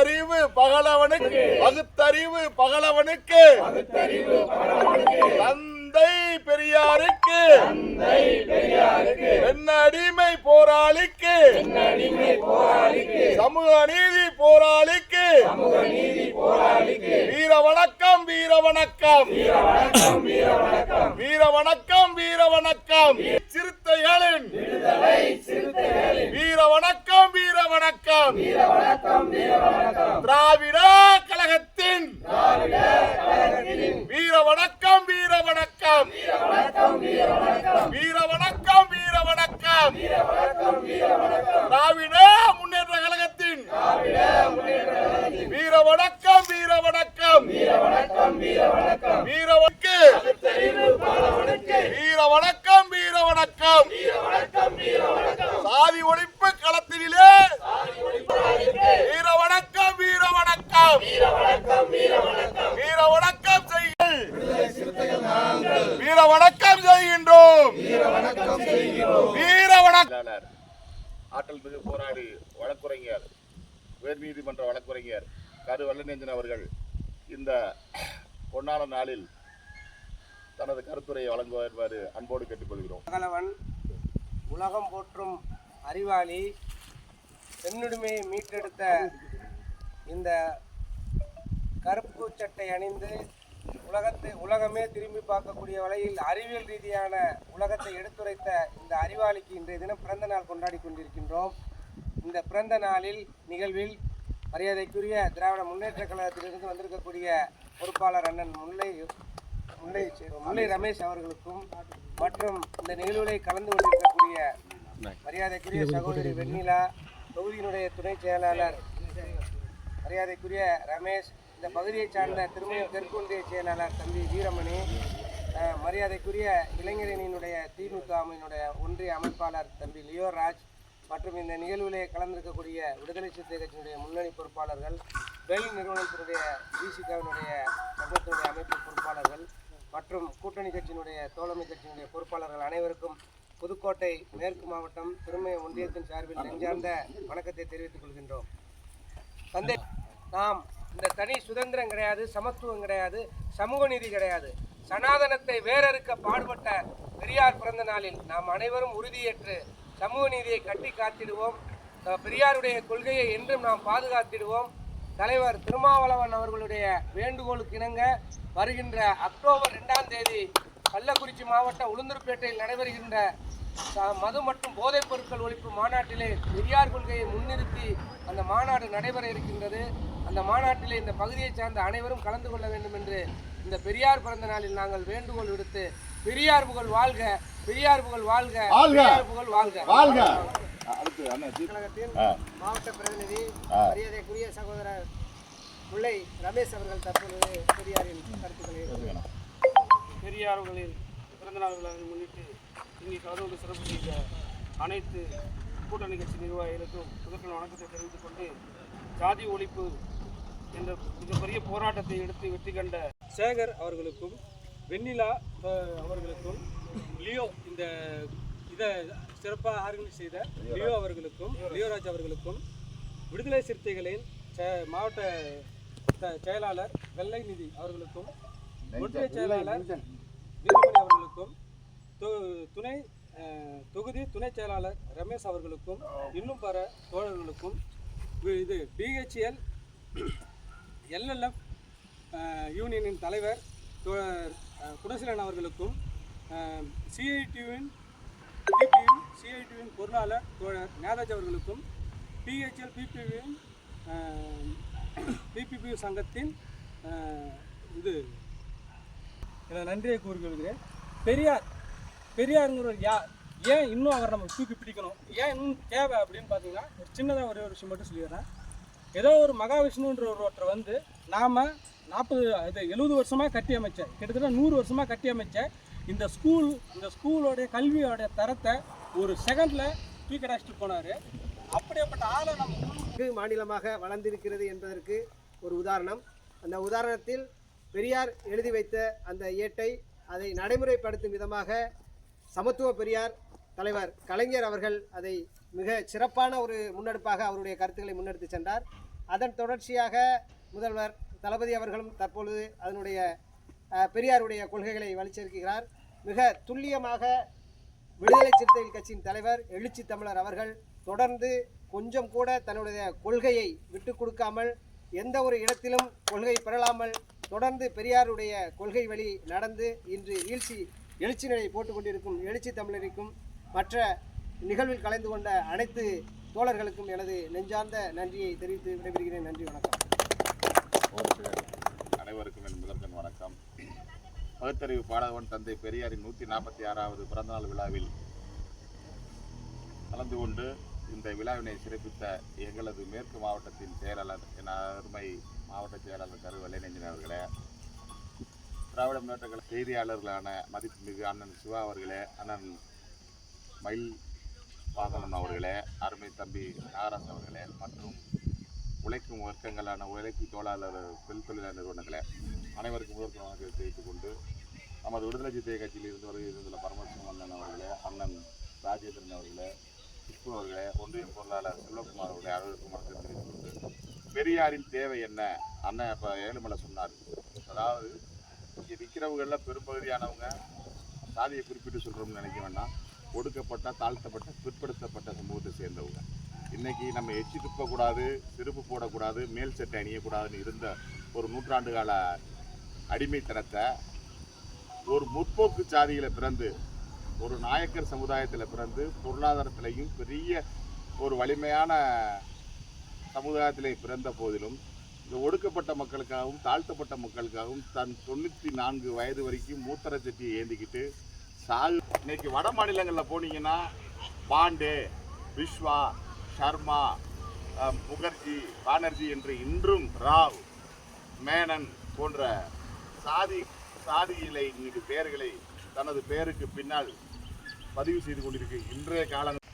அறிவு பகலவனுக்கு. பகுத்தறிவு பகலவனுக்கு. தந்தை பெரியாருக்கு. என்ன அடிமை போராளிக்கு. சமூக நீதி போராளிக்கு. வீர வணக்கம் வீர வணக்கம். வீர வணக்கம் வீர வணக்கம். சிறுத்தைகளின் வீர வணக்கம் வீர வணக்கம். திராவிட கழகத்தின் வீர வணக்கம் வீர வணக்கம். வீர வணக்கம் வீர வணக்கம். திராவிட முன்னேற்ற கழகத்தின் வீர வணக்கம் வீர வணக்கம். வீர வணக்கு. வீர வணக்கம் வீர வணக்கம். சாதி ஒழிப்பு களத்திலே வீர வணக்கம் வீர வணக்கம் வீர வணக்கம் செய்யுங்கள் வீர வணக்கம் செய்கின்றோம் வீர வணக்கம் ஆற்றல் மிகு போராடி வழக்குரைஞர் உயர்நீதிமன்ற வழக்குரைஞர் கரு வல்லநேஞ்சன் அவர்கள் இந்த பொன்னான நாளில் தனது கருத்துரையை வழங்குவார் அன்போடு கேட்டுக்கொள்கிறோம். பகலவன் உலகம் போற்றும் அறிவாளி பெண்ணுரிமையை மீட்டெடுத்த இந்த கருப்பு சட்டை அணிந்து உலகத்தை உலகமே திரும்பி பார்க்கக்கூடிய வகையில் அறிவியல் ரீதியான உலகத்தை எடுத்துரைத்த இந்த அறிவாளிக்கு இன்றைய தினம் பிறந்த நாள் கொண்டாடி கொண்டிருக்கின்றோம். இந்த பிறந்த நாளில் நிகழ்வில் மரியாதைக்குரிய திராவிட முன்னேற்ற கழகத்திலிருந்து வந்திருக்கக்கூடிய பொறுப்பாளர் அண்ணன் முல்லை முல்லை முல்லை ரமேஷ் அவர்களுக்கும் மற்றும் இந்த நிகழ்வுகளை கலந்து கொண்டிருக்கக்கூடிய மரியாதைக்குரிய சகோதரி வெண்ணிலா தொகுதியினுடைய துணை செயலாளர் மரியாதைக்குரிய ரமேஷ் இந்த பகுதியைச் சார்ந்த திருமணம் தெற்கொன்றிய செயலாளர் தம்பி வீரமணி மரியாதைக்குரிய இளைஞரணியினுடைய திமுக அமையினுடைய ஒன்றிய அமைப்பாளர் தம்பி லியோராஜ் மற்றும் இந்த நிகழ்விலே கலந்திருக்கக்கூடிய விடுதலை சிறுத்தை கட்சியினுடைய முன்னணி பொறுப்பாளர்கள் பெல் நிறுவனத்தினுடைய பிசிகாவினுடைய சங்கத்தினுடைய அமைப்பு பொறுப்பாளர்கள் மற்றும் கூட்டணி கட்சியினுடைய தோழமை கட்சியினுடைய பொறுப்பாளர்கள் அனைவருக்கும் புதுக்கோட்டை மேற்கு மாவட்டம் திருமய ஒன்றியத்தின் சார்பில் நெஞ்சார்ந்த வணக்கத்தை தெரிவித்துக் கொள்கின்றோம். தந்தை நாம் இந்த தனி சுதந்திரம் கிடையாது சமத்துவம் கிடையாது சமூக நீதி கிடையாது. சனாதனத்தை வேறறுக்க பாடுபட்ட பெரியார் பிறந்த நாளில் நாம் அனைவரும் உறுதியேற்று சமூக நீதியை கட்டி காத்திடுவோம். பெரியாருடைய கொள்கையை என்றும் நாம் பாதுகாத்திடுவோம். தலைவர் திருமாவளவன் அவர்களுடைய வேண்டுகோளுக்கு இணங்க வருகின்ற அக்டோபர் ரெண்டாம் தேதி கள்ளக்குறிச்சி மாவட்டம் உளுந்தூர்பேட்டையில் நடைபெறுகின்ற மது மற்றும் போதைப் பொருட்கள் ஒழிப்பு மாநாட்டிலே பெரியார் கொள்கையை முன்னிறுத்தி அந்த மாநாடு நடைபெற இருக்கின்றது. அந்த மாநாட்டிலே இந்த பகுதியைச் சார்ந்த அனைவரும் கலந்து கொள்ள வேண்டும் என்று இந்த பெரியார் பிறந்த நாளில் நாங்கள் வேண்டுகோள் விடுத்து பெரியார் புகழ் வாழ்க பெரியார் புகழ் வாழ்க. பெரியார் புகழ் வாழ்க வாழ்க அடுத்து அண்ணா ஜி. கழகத்தின். மாவட்ட பிரதிநிதி. மரியாதைக்குரிய சகோதரர் முல்லை ரமேஷ் அவர்கள் தற்பொழுது பெரியாரின் கருத்துக்களை. பெரியார் அவர்களின் பிறந்தநாள் விழாவை முன்னிட்டு இங்கே கலந்து கொண்டு சிறப்பு செய்த அனைத்து கூட்டணி கட்சி நிர்வாகிகளுக்கும் முதற்கண் வணக்கத்தை தெரிவித்துக் கொண்டு ஜாதி ஒழிப்பு என்ற மிகப்பெரிய போராட்டத்தை எடுத்து வெற்றி கண்ட சேகர் அவர்களுக்கும் வெண்ணிலா அவர்களுக்கும் லியோ இந்த இதை சிறப்பாக ஆர்கனைஸ் செய்த லியோ அவர்களுக்கும் லியோராஜ் அவர்களுக்கும் விடுதலை சிறுத்தைகளின் செ- மாவட்ட செயலாளர் வெள்ளை நிதி அவர்களுக்கும் ஒன்றிய செயலாளர் வீரமணி அவர்களுக்கும் துணை தொகுதி துணை செயலாளர் ரமேஷ் அவர்களுக்கும் இன்னும் பல தோழர்களுக்கும் இது பிஹெச்எல் எல்எல்எஃப் யூனியனின் தலைவர் குடசிலன் அவர்களுக்கும் சிஐடியுவின் பிபியும் சிஐடியுவின் பொருளாளர் தோழர் நேதாஜ் அவர்களுக்கும் பிஹெச்எல் பிபிவின் பிபிபி சங்கத்தின் இது இதில் நன்றியை கூறிக்கொள்கிறேன். பெரியார் பெரியாருங்கிறவர் யார் ஏன் இன்னும் அவர் நம்ம தூக்கி பிடிக்கணும்? ஏன் இன்னும் தேவை அப்படின்னு பார்த்தீங்கன்னா ஒரு சின்னதாக ஒரே ஒரு விஷயம் மட்டும் சொல்லிடுறேன். ஏதோ ஒரு மகாவிஷ்ணுன்ற ஒரு ஒருத்தர் வந்து நாம் நாற்பது இது எழுபது வருஷமாக கட்டி அமைச்ச கிட்டத்தட்ட நூறு வருஷமாக கட்டி அமைச்ச இந்த ஸ்கூல் இந்த ஸ்கூலோடைய கல்வியோடைய தரத்தை ஒரு செகண்டில் தூக்கி அடிச்சிட்டு போனார். அப்படியேப்பட்ட ஆளை நம்ம மாநிலமாக வளர்ந்திருக்கிறது என்பதற்கு ஒரு உதாரணம். அந்த உதாரணத்தில் பெரியார் எழுதி வைத்த அந்த ஏட்டை அதை நடைமுறைப்படுத்தும் விதமாக சமத்துவ பெரியார் தலைவர் கலைஞர் அவர்கள் அதை மிக சிறப்பான ஒரு முன்னெடுப்பாக அவருடைய கருத்துக்களை முன்னெடுத்து சென்றார். அதன் தொடர்ச்சியாக முதல்வர் தளபதி அவர்களும் தற்பொழுது அதனுடைய பெரியாருடைய கொள்கைகளை வலிச்சேர்க்கிறார் மிக துல்லியமாக விடுதலை சிறுத்தைகள் கட்சியின் தலைவர் எழுச்சி தமிழர் அவர்கள் தொடர்ந்து கொஞ்சம் கூட தன்னுடைய கொள்கையை விட்டு கொடுக்காமல் எந்த ஒரு இடத்திலும் கொள்கை பெறலாமல் தொடர்ந்து பெரியாருடைய கொள்கை வழி நடந்து இன்று வீழ்ச்சி எழுச்சி நிலை போட்டுக் கொண்டிருக்கும் எழுச்சி தமிழருக்கும் மற்ற நிகழ்வில் கலந்து கொண்ட அனைத்து தோழர்களுக்கும் எனது நெஞ்சார்ந்த நன்றியை தெரிவித்து விடைபெறுகிறேன். நன்றி வணக்கம். அனைவருக்கும் என் முதற்கண் வணக்கம். பகுத்தறிவு பாடகவன் தந்தை பெரியாரின் நூற்றி நாற்பத்தி ஆறாவது பிறந்தநாள் விழாவில் கலந்து கொண்டு இந்த விழாவினை சிறப்பித்த எங்களது மேற்கு மாவட்டத்தின் செயலாளர் என் அருமை மாவட்ட செயலாளர் கரு நெஞ்சினவர்களே அவர்களே திராவிட முன்னேற்ற செய்தியாளர்களான மதிப்புமிகு அண்ணன் சிவா அவர்களே அண்ணன் மயில் வாகனன் அவர்களே அருமை தம்பி நாகராஜ் அவர்களே மற்றும் உழைக்கும் வர்க்கங்களான உழைக்கும் தொழிலாளர் பெண் தொழிலாளர் நிறுவனங்களே அனைவருக்கும் முதற்கு வணக்கத்தை தெரிவித்துக் கொண்டு நமது விடுதலை சித்திய கட்சியில் இருந்து வருகை இருந்துள்ள பரமசிவம் அண்ணன் அவர்களே அண்ணன் ராஜேந்திரன் அவர்களே சிப்பு அவர்களே ஒன்றிய பொருளாளர் செல்வகுமார் அவர்களே அனைவருக்கும் வணக்கம் தெரிவித்துக் கொண்டு பெரியாரின் தேவை என்ன? அண்ணன் இப்போ ஏழுமலை சொன்னார். அதாவது இங்கே நிற்கிறவங்களில் பெரும்பகுதியானவங்க சாதியை குறிப்பிட்டு சொல்கிறோம்னு நினைக்க வேண்டாம். ஒடுக்கப்பட்ட தாழ்த்தப்பட்ட பிற்படுத்தப்பட்ட சமூகத்தை சேர்ந்தவங்க. இன்னைக்கு நம்ம எச்சி துப்பக்கூடாது செருப்பு போடக்கூடாது மேல் சட்டை அணியக்கூடாதுன்னு இருந்த ஒரு நூற்றாண்டு கால அடிமைத்தனத்தை ஒரு முற்போக்கு சாதியில் பிறந்து ஒரு நாயக்கர் சமுதாயத்தில் பிறந்து பொருளாதாரத்திலையும் பெரிய ஒரு வலிமையான சமுதாயத்திலே பிறந்த போதிலும் இந்த ஒடுக்கப்பட்ட மக்களுக்காகவும் தாழ்த்தப்பட்ட மக்களுக்காகவும் தன் தொண்ணூற்றி நான்கு வயது வரைக்கும் மூத்தர சட்டியை ஏந்திக்கிட்டு சால். இன்னைக்கு வட மாநிலங்களில் போனீங்கன்னா பாண்டே விஸ்வா சர்மா முகர்ஜி பானர்ஜி என்று இன்றும் ராவ் மேனன் போன்ற சாதி சாதியிலை இன்னைக்கு பெயர்களை தனது பெயருக்கு பின்னால் பதிவு செய்து கொண்டிருக்கு. இன்றைய காலங்கள்